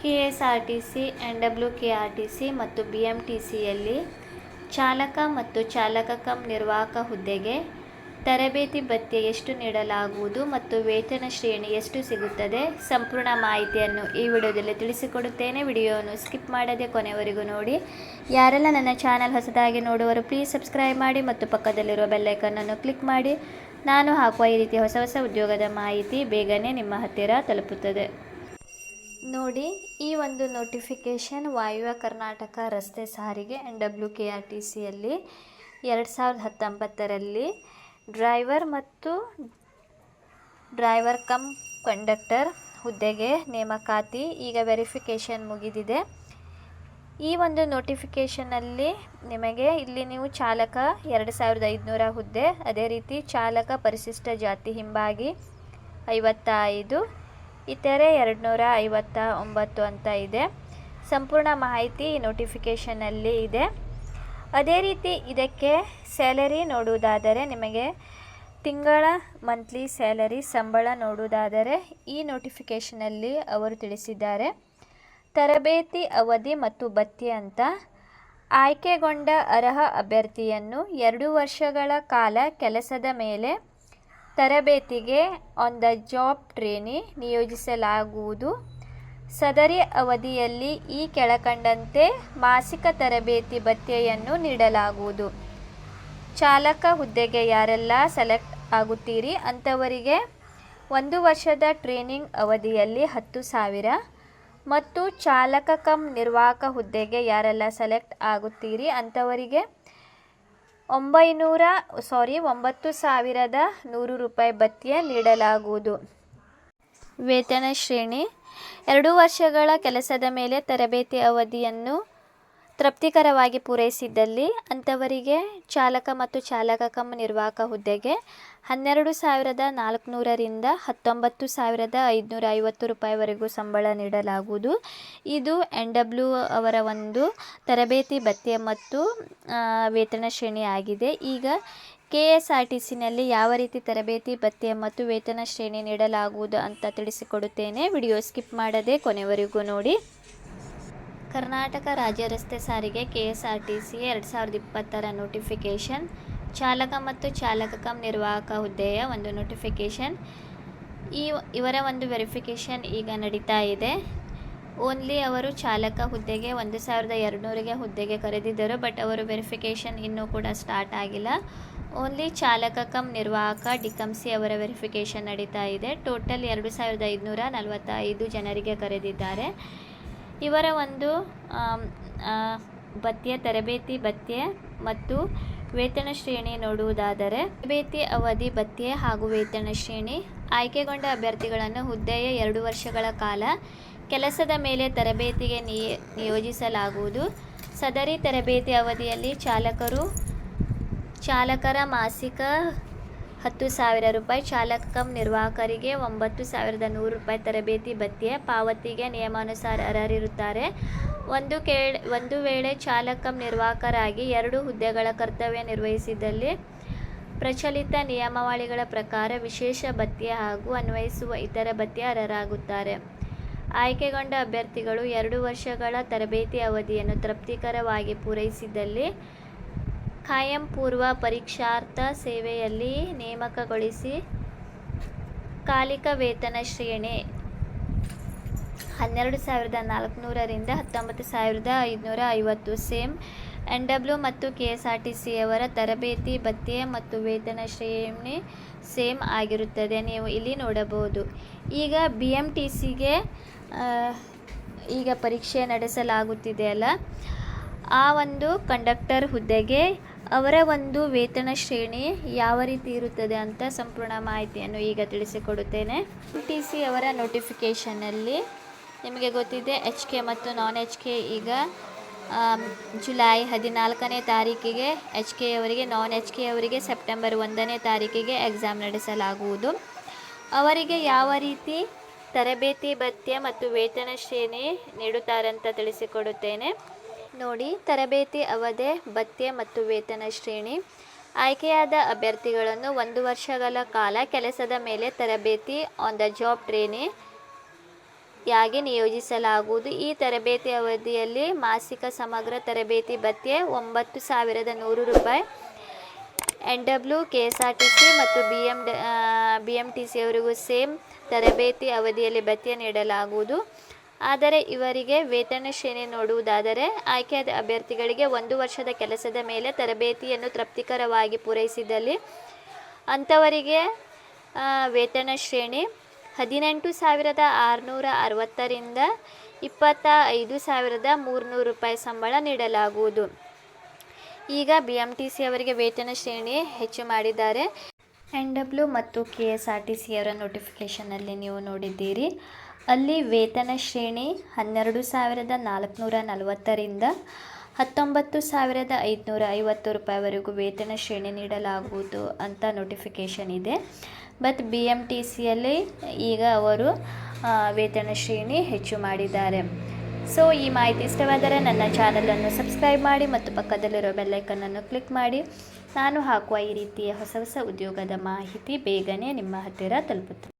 K S R T C N W K R T C ಮತ್ತು B M T ಸಿಯಲ್ಲಿ ಚಾಲಕ ಮತ್ತು ಚಾಲಕ ಕಂ ನಿರ್ವಾಹಕ ಹುದ್ದೆಗೆ ತರಬೇತಿ ಭತ್ಯೆ ಎಷ್ಟು ನೀಡಲಾಗುವುದು ಮತ್ತು ವೇತನ ಶ್ರೇಣಿ ಎಷ್ಟು ಸಿಗುತ್ತದೆ ಸಂಪೂರ್ಣ ಮಾಹಿತಿಯನ್ನು ಈ ವಿಡಿಯೋದಲ್ಲಿ ತಿಳಿಸಿಕೊಡುತ್ತೇನೆ. ವಿಡಿಯೋವನ್ನು ಸ್ಕಿಪ್ ಮಾಡದೆ ಕೊನೆವರೆಗೂ ನೋಡಿ. ಯಾರೆಲ್ಲ ನನ್ನ ಚಾನಲ್ ಹೊಸದಾಗಿ ನೋಡುವರು ಪ್ಲೀಸ್ ಸಬ್ಸ್ಕ್ರೈಬ್ ಮಾಡಿ ಮತ್ತು ಪಕ್ಕದಲ್ಲಿರುವ ಬೆಲ್ಲೈಕನ್ನನ್ನು ಕ್ಲಿಕ್ ಮಾಡಿ. ನಾನು ಹಾಕುವ ಈ ರೀತಿಯ ಹೊಸ ಹೊಸ ಉದ್ಯೋಗದ ಮಾಹಿತಿ ಬೇಗನೆ ನಿಮ್ಮ ಹತ್ತಿರ ತಲುಪುತ್ತದೆ. ನೋಡಿ, ಈ ಒಂದು ನೋಟಿಫಿಕೇಷನ್ ವಾಯುವ್ಯ ಕರ್ನಾಟಕ ರಸ್ತೆ ಸಾರಿಗೆ N W K R T ಸಿಯಲ್ಲಿ ಎರಡು ಸಾವಿರದ ಹತ್ತೊಂಬತ್ತರಲ್ಲಿ ಡ್ರೈವರ್ ಮತ್ತು ಡ್ರೈವರ್ ಕಮ್ ಕಂಡಕ್ಟರ್ ಹುದ್ದೆಗೆ ನೇಮಕಾತಿ. ಈಗ ವೆರಿಫಿಕೇಷನ್ ಮುಗಿದಿದೆ. ಈ ಒಂದು ನೋಟಿಫಿಕೇಷನಲ್ಲಿ ನಿಮಗೆ ಇಲ್ಲಿ ನೀವು ಚಾಲಕ ಎರಡು ಸಾವಿರದ ಐದುನೂರ ಹುದ್ದೆ, ಅದೇ ರೀತಿ ಚಾಲಕ ಪರಿಶಿಷ್ಟ ಜಾತಿ ಹಿಂಬಾಗಿ ಐವತ್ತ ಐದು ಇತರೆ ಎರಡುನೂರ ಐವತ್ತ ಒಂಬತ್ತು ಅಂತ ಇದೆ. ಸಂಪೂರ್ಣ ಮಾಹಿತಿ ನೋಟಿಫಿಕೇಷನಲ್ಲಿ ಇದೆ. ಅದೇ ರೀತಿ ಇದಕ್ಕೆ ಸ್ಯಾಲರಿ ನೋಡುವುದಾದರೆ ನಿಮಗೆ ತಿಂಗಳ ಮಂತ್ಲಿ ಸ್ಯಾಲರಿ ಸಂಬಳ ನೋಡುವುದಾದರೆ ಈ ನೋಟಿಫಿಕೇಷನಲ್ಲಿ ಅವರು ತಿಳಿಸಿದ್ದಾರೆ. ತರಬೇತಿ ಅವಧಿ ಮತ್ತು ಭತ್ಯೆ ಅಂತ. ಆಯ್ಕೆಗೊಂಡ ಅರ್ಹ ಅಭ್ಯರ್ಥಿಯನ್ನು ಎರಡು ವರ್ಷಗಳ ಕಾಲ ಕೆಲಸದ ಮೇಲೆ ತರಬೇತಿಗೆ ಆನ್ ದ ಜಾಬ್ ಟ್ರೇನಿ ನಿಯೋಜಿಸಲಾಗುವುದು. ಸದರಿ ಅವಧಿಯಲ್ಲಿ ಈ ಕೆಳಕಂಡಂತೆ ಮಾಸಿಕ ತರಬೇತಿ ಭತ್ಯೆಯನ್ನು ನೀಡಲಾಗುವುದು. ಚಾಲಕ ಹುದ್ದೆಗೆ ಯಾರೆಲ್ಲ ಸೆಲೆಕ್ಟ್ ಆಗುತ್ತೀರಿ? ಅಂಥವರಿಗೆ ಒಂದು ವರ್ಷದ ಟ್ರೈನಿಂಗ್ ಅವಧಿಯಲ್ಲಿ ಹತ್ತು ಸಾವಿರ. ಮತ್ತು ಚಾಲಕ ಕಮ್ ನಿರ್ವಾಹಕ ಹುದ್ದೆಗೆ ಯಾರೆಲ್ಲ ಸೆಲೆಕ್ಟ್ ಆಗುತ್ತೀರಿ? ಅಂಥವರಿಗೆ ಒಂಬೈನೂರ ಸಾರಿ ಒಂಬತ್ತು ಸಾವಿರದ ನೂರು ರೂಪಾಯಿ ಭತ್ಯೆ ನೀಡಲಾಗುವುದು. ವೇತನ ಶ್ರೇಣಿ, ಎರಡು ವರ್ಷಗಳ ಕೆಲಸದ ಮೇಲೆ ತರಬೇತಿ ಅವಧಿಯನ್ನು ತೃಪ್ತಿಕರವಾಗಿ ಪೂರೈಸಿದ್ದಲ್ಲಿ ಅಂಥವರಿಗೆ ಚಾಲಕ ಮತ್ತು ಚಾಲಕ ಕಮ್ ನಿರ್ವಾಹಕ ಹುದ್ದೆಗೆ ಹನ್ನೆರಡು ಸಾವಿರದ ನಾಲ್ಕುನೂರರಿಂದ ಹತ್ತೊಂಬತ್ತು ಸಾವಿರದ ಐದುನೂರ ಐವತ್ತು ರೂಪಾಯಿವರೆಗೂ ಸಂಬಳ ನೀಡಲಾಗುವುದು. ಇದು ಎನ್ ಡಬ್ಲ್ಯೂ ಅವರ ಒಂದು ತರಬೇತಿ, ಭತ್ಯೆ ಮತ್ತು ವೇತನ ಶ್ರೇಣಿ ಆಗಿದೆ. ಈಗ ಕೆ ಎಸ್ ಆರ್ ಟಿ ಸಿನಲ್ಲಿ ಯಾವ ರೀತಿ ತರಬೇತಿ, ಭತ್ಯೆ ಮತ್ತು ವೇತನ ಶ್ರೇಣಿ ನೀಡಲಾಗುವುದು ಅಂತ ತಿಳಿಸಿಕೊಡುತ್ತೇನೆ. ವಿಡಿಯೋ ಸ್ಕಿಪ್ ಮಾಡದೆ ಕೊನೆವರೆಗೂ ನೋಡಿ. ಕರ್ನಾಟಕ ರಾಜ್ಯ ರಸ್ತೆ ಸಾರಿಗೆ K S R T C ಎರಡು ಸಾವಿರದ ಇಪ್ಪತ್ತರ ನೋಟಿಫಿಕೇಷನ್ ಚಾಲಕ ಮತ್ತು ಚಾಲಕ ಕಮ್ ನಿರ್ವಾಹಕ ಹುದ್ದೆಯ ಒಂದು ನೋಟಿಫಿಕೇಷನ್ ಈ ಇವರ ಒಂದು ವೆರಿಫಿಕೇಷನ್ ಈಗ ನಡೀತಾ ಇದೆ. ಓನ್ಲಿ ಅವರು ಚಾಲಕ ಹುದ್ದೆಗೆ ಒಂದು ಸಾವಿರದ ಎರಡುನೂರಿಗೆ ಹುದ್ದೆಗೆ ಕರೆದಿದ್ದರು ಬಟ್ ಅವರು ವೆರಿಫಿಕೇಷನ್ ಇನ್ನೂ ಕೂಡ ಸ್ಟಾರ್ಟ್ ಆಗಿಲ್ಲ. ಓನ್ಲಿ ಚಾಲಕ ಕಮ್ ನಿರ್ವಾಹಕ ಡಿಕಮ್ಸಿ ಅವರ ವೆರಿಫಿಕೇಷನ್ ನಡೀತಾ ಇದೆ. ಟೋಟಲ್ ಎರಡು ಸಾವಿರದ ಐದುನೂರ ನಲವತ್ತೈದು ಜನರಿಗೆ ಕರೆದಿದ್ದಾರೆ. ಇವರ ಒಂದು ಭತ್ಯೆ ತರಬೇತಿ ಭತ್ಯೆ ಮತ್ತು ವೇತನ ಶ್ರೇಣಿ ನೋಡುವುದಾದರೆ, ತರಬೇತಿ ಅವಧಿ ಭತ್ಯೆ ಹಾಗೂ ವೇತನ ಶ್ರೇಣಿ ಆಯ್ಕೆಗೊಂಡ ಅಭ್ಯರ್ಥಿಗಳನ್ನು ಹುದ್ದೆಯ ಎರಡು ವರ್ಷಗಳ ಕಾಲ ಕೆಲಸದ ಮೇಲೆ ತರಬೇತಿಗೆ ನಿಯೋಜಿಸಲಾಗುವುದು. ಸದರಿ ತರಬೇತಿ ಅವಧಿಯಲ್ಲಿ ಚಾಲಕರು, ಚಾಲಕರ ಮಾಸಿಕ ಹತ್ತು ಸಾವಿರ ರೂಪಾಯಿ ಚಾಲಕ ನಿರ್ವಾಹಕರಿಗೆ, ಒಂಬತ್ತು ಸಾವಿರದ ನೂರು ರೂಪಾಯಿ ತರಬೇತಿ ಭತ್ಯೆ, ಪಾವತಿಗೆ ನಿಯಮಾನುಸಾರ ಅರ್ಹರಿರುತ್ತಾರೆ. ಒಂದು ಕೇಳ, ಒಂದು ವೇಳೆ ಚಾಲಕ ನಿರ್ವಾಹಕರಾಗಿ ಎರಡು ಹುದ್ದೆಗಳ ಕರ್ತವ್ಯ ನಿರ್ವಹಿಸಿದಲ್ಲಿ ಪ್ರಚಲಿತ ನಿಯಮಾವಳಿಗಳ ಪ್ರಕಾರ ವಿಶೇಷ ಭತ್ಯೆ ಹಾಗೂ ಅನ್ವಯಿಸುವ ಇತರ ಭತ್ಯೆ ಅರ್ಹರಾಗುತ್ತಾರೆ. ಆಯ್ಕೆಗೊಂಡ ಅಭ್ಯರ್ಥಿಗಳು ಎರಡು ವರ್ಷಗಳ ತರಬೇತಿ ಅವಧಿಯನ್ನು ತೃಪ್ತಿಕರವಾಗಿ ಪೂರೈಸಿದಲ್ಲಿ ಖಾಯಂ ಪೂರ್ವ ಪರೀಕ್ಷಾರ್ಥ ಸೇವೆಯಲ್ಲಿ ನೇಮಕಗೊಳಿಸಿ ಕಾಲಿಕ ವೇತನ ಶ್ರೇಣಿ ಹನ್ನೆರಡು ಸಾವಿರದ ನಾಲ್ಕುನೂರರಿಂದ ಹತ್ತೊಂಬತ್ತು ಸಾವಿರದ ಐದುನೂರ ಐವತ್ತು ಸೇಮ್. ಎನ್ ಡಬ್ಲ್ಯೂ ಮತ್ತು ಕೆ ಎಸ್ ಆರ್ ಟಿ ಸಿಯವರ ತರಬೇತಿ, ಭತ್ಯೆ ಮತ್ತು ವೇತನ ಶ್ರೇಣಿ ಸೇಮ್ ಆಗಿರುತ್ತದೆ. ನೀವು ಇಲ್ಲಿ ನೋಡಬಹುದು. ಈಗ ಬಿ ಎಂ ಟಿ ಸಿಗೆ ಈಗ ಪರೀಕ್ಷೆ ನಡೆಸಲಾಗುತ್ತಿದೆಯಲ್ಲ ಆ ಒಂದು ಕಂಡಕ್ಟರ್ ಹುದ್ದೆಗೆ ಅವರ ಒಂದು ವೇತನ ಶ್ರೇಣಿ ಯಾವ ರೀತಿ ಇರುತ್ತದೆ ಅಂತ ಸಂಪೂರ್ಣ ಮಾಹಿತಿಯನ್ನು ಈಗ ತಿಳಿಸಿಕೊಡುತ್ತೇನೆ. ಟಿ ಸಿ ಅವರ ನೋಟಿಫಿಕೇಷನಲ್ಲಿ ನಿಮಗೆ ಗೊತ್ತಿದೆ ಎಚ್ ಕೆ ಮತ್ತು ನಾನ್ ಎಚ್ ಕೆ ಈಗ ಜುಲೈ ಹದಿನಾಲ್ಕನೇ ತಾರೀಕಿಗೆ ಎಚ್ ಕೆ ಅವರಿಗೆ ನಾನ್ ಎಚ್ ಕೆ ಅವರಿಗೆ ಸೆಪ್ಟೆಂಬರ್ ಒಂದನೇ ತಾರೀಕಿಗೆ ಎಕ್ಸಾಮ್ ನಡೆಸಲಾಗುವುದು. ಅವರಿಗೆ ಯಾವ ರೀತಿ ತರಬೇತಿ, ಭತ್ಯೆ ಮತ್ತು ವೇತನ ಶ್ರೇಣಿ ನೀಡುತ್ತಾರೆ ಅಂತ ತಿಳಿಸಿಕೊಡುತ್ತೇನೆ. ನೋಡಿ, ತರಬೇತಿ ಅವಧಿ, ಭತ್ಯೆ ಮತ್ತು ವೇತನ ಶ್ರೇಣಿ. ಆಯ್ಕೆಯಾದ ಅಭ್ಯರ್ಥಿಗಳನ್ನು ಒಂದು ವರ್ಷಗಳ ಕಾಲ ಕೆಲಸದ ಮೇಲೆ ತರಬೇತಿ ಆನ್ ದ ಜಾಬ್ ಟ್ರೇನಿಂಗ್ ಯಾಗಿ ನಿಯೋಜಿಸಲಾಗುವುದು. ಈ ತರಬೇತಿ ಅವಧಿಯಲ್ಲಿ ಮಾಸಿಕ ಸಮಗ್ರ ತರಬೇತಿ, ಭತ್ಯೆ ಒಂಬತ್ತು ಸಾವಿರದ ನೂರು ರೂಪಾಯಿ. N W K S R T C ಮತ್ತು B M B M T C ಅವರಿಗೂ ಸೇಮ್ ತರಬೇತಿ ಅವಧಿಯಲ್ಲಿ ಭತ್ಯೆ ನೀಡಲಾಗುವುದು. ಆದರೆ ಇವರಿಗೆ ವೇತನ ಶ್ರೇಣಿ ನೋಡುವುದಾದರೆ ಆಯ್ಕೆಯಾದ ಅಭ್ಯರ್ಥಿಗಳಿಗೆ ಒಂದು ವರ್ಷದ ಕೆಲಸದ ಮೇಲೆ ತರಬೇತಿಯನ್ನು ತೃಪ್ತಿಕರವಾಗಿ ಪೂರೈಸಿದಲ್ಲಿ ಅಂಥವರಿಗೆ ವೇತನ ಶ್ರೇಣಿ ಹದಿನೆಂಟು ಸಾವಿರದ ಆರುನೂರ ಅರವತ್ತರಿಂದ ಇಪ್ಪತ್ತ ಐದು ಸಾವಿರದ ಮೂರುನೂರು ರೂಪಾಯಿ ಸಂಬಳ ನೀಡಲಾಗುವುದು. ಈಗ ಬಿ ಎಂ ಟಿ ಸಿ ಅವರಿಗೆ ವೇತನ ಶ್ರೇಣಿ ಹೆಚ್ಚು ಮಾಡಿದ್ದಾರೆ. ಎನ್ ಡಬ್ಲ್ಯೂ ಮತ್ತು K S R T C ಅವರ ನೋಟಿಫಿಕೇಷನಲ್ಲಿ ನೀವು ನೋಡಿದ್ದೀರಿ. ಅಲ್ಲಿ ವೇತನ ಶ್ರೇಣಿ ಹನ್ನೆರಡು ಸಾವಿರದ ನಾಲ್ಕುನೂರ ನಲವತ್ತರಿಂದ ಹತ್ತೊಂಬತ್ತು ಸಾವಿರದ ಐದುನೂರ ಐವತ್ತು ರೂಪಾಯಿವರೆಗೂ ವೇತನ ಶ್ರೇಣಿ ನೀಡಲಾಗುವುದು ಅಂತ ನೋಟಿಫಿಕೇಷನ್ ಇದೆ. ಬಟ್ ಬಿ ಎಂ ಟಿ ಸಿಯಲ್ಲಿ ಈಗ ಅವರು ವೇತನ ಶ್ರೇಣಿ ಹೆಚ್ಚು ಮಾಡಿದ್ದಾರೆ. ಸೊ ಈ ಮಾಹಿತಿ ಇಷ್ಟವಾದರೆ ನನ್ನ ಚಾನಲನ್ನು ಸಬ್ಸ್ಕ್ರೈಬ್ ಮಾಡಿ ಮತ್ತು ಪಕ್ಕದಲ್ಲಿರೋ ಬೆಲ್ಲೈಕನ್ನನ್ನು ಕ್ಲಿಕ್ ಮಾಡಿ. ನಾನು ಹಾಕುವ ಈ ರೀತಿಯ ಹೊಸ ಹೊಸ ಉದ್ಯೋಗದ ಮಾಹಿತಿ ಬೇಗನೆ ನಿಮ್ಮ ಹತ್ತಿರ ತಲುಪುತ್ತದೆ